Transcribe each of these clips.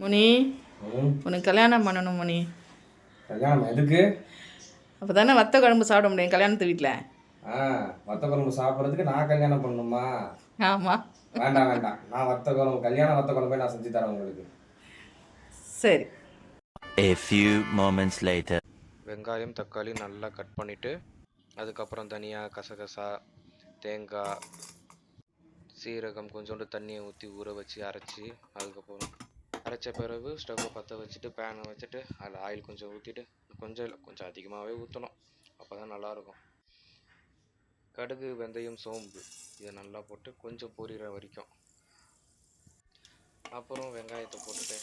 முனி உனக்கு கல்யாணம் பண்ணணும் முனி. கல்யாணம் எதுக்கு? அப்போ தானே வத்த குழம்பு சாப்பிட முடியும் கல்யாணத்து வீட்டில் ஆ வத்த குழம்பு சாப்பிட்றதுக்கு நான் கல்யாணம் பண்ணணுமா? ஆமாம் வேண்டாம் வேண்டாம். நான் வத்த குழம்பு கல்யாண வத்த குழம்பே நான் செஞ்சு தரேன் உங்களுக்கு. சரி. A few moments later. வெங்காயம் தக்காளி நல்லா கட் பண்ணிவிட்டு அதுக்கப்புறம் தனியாக கசகசா தேங்காய் சீரகம் கொஞ்சோண்டு தண்ணியை ஊற்றி ஊற வச்சு அரைச்சி அதுக்கப்புறம் வச்ச பிறகு ஸ்டவ்வை பற்ற வச்சுட்டு பேனை வச்சுட்டு அதில் ஆயில் கொஞ்சம் ஊற்றிட்டு கொஞ்சம் இல்லை கொஞ்சம் அதிகமாகவே ஊற்றணும் அப்போ தான் நல்லாயிருக்கும் கடுகு வெந்தயம் சோம்பு இதை நல்லா போட்டு கொஞ்சம் பொரிகிற வரைக்கும். அப்புறம் வெங்காயத்தை போட்டுட்டு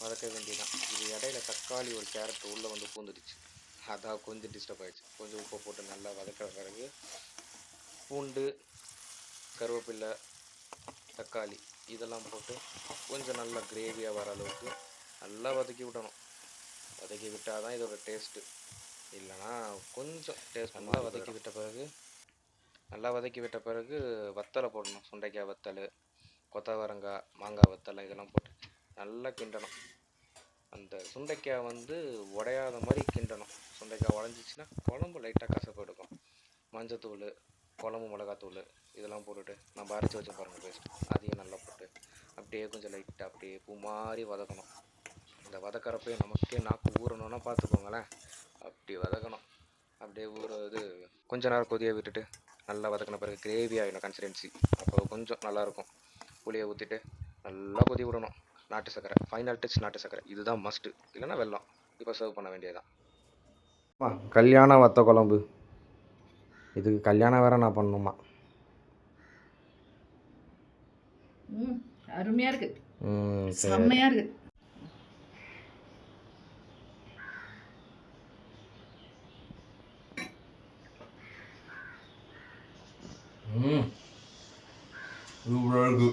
வதக்க வேண்டியதான் இது இடையில தக்காளி ஒரு கேரட் உள்ளே வந்து பூந்துடுச்சு. அதான் கொஞ்சம் டிஸ்டர்ப் ஆகிடுச்சு கொஞ்சம் உப்பை போட்டு நல்லா வதக்கிற பிறகு பூண்டு கருவேப்பில்லை தக்காளி இதெல்லாம் போட்டு கொஞ்சம் நல்லா கிரேவியாக வர அளவுக்கு நல்லா வதக்கி விடணும். வதக்கி விட்டால் தான் இதோட டேஸ்ட்டு இல்லைன்னா கொஞ்சம் டேஸ்ட் நல்லா வதக்கி விட்ட பிறகு? நல்லா வதக்கி விட்ட பிறகு வத்தலை போடணும். சுண்டைக்காய் வத்தல் கொத்தவரங்காய் மாங்காய் வத்தல் இதெல்லாம் போட்டு நல்லா கிண்டணும். அந்த சுண்டைக்காய் வந்து உடையாத மாதிரி கிண்டணும். சுண்டைக்காய் உடஞ்சிச்சின்னா குழம்பு லைட்டாக கசப்பு எடுக்கும். மஞ்சத்தூள் குழம்பு மிளகாத்தூள் இதெல்லாம் போட்டுட்டு நம்ம அரைச்சி வச்சு பாருங்கள் பேஸ்ட் அதையும் நல்லா போட்டு அப்படியே கொஞ்சம் லைட்டாக அப்படியே பூ மாதிரி வதக்கணும். இந்த வதக்கிறப்பையும் நமக்கே நாக்கு ஊறணும்னா பார்த்துக்கோங்களேன் அப்படி வதக்கணும். அப்படியே ஊற இது கொஞ்ச நேரம் கொதிய விட்டுட்டு நல்லா வதக்கின பிறகு கிரேவி ஆகிடும் கன்சிஸ்டன்சி அப்போ கொஞ்சம் நல்லாயிருக்கும் புளியை ஊற்றிட்டு நல்லா கொதி விடணும். நாட்டு சர்க்கரை ஃபைனல் டச் நாட்டு சர்க்கரை இதுதான் மஸ்ட்டு இல்லைன்னா வெள்ளம் இப்போ சர்வ் பண்ண வேண்டியதுதான். கல்யாண வத்த குழம்பு. இதுக்கு கல்யாணம் வேறு நான் பண்ணணுமா? அருமையாக இருக்கு ம் சரி செம்மையாக இருக்கு ம் சூப்பராக இருக்கு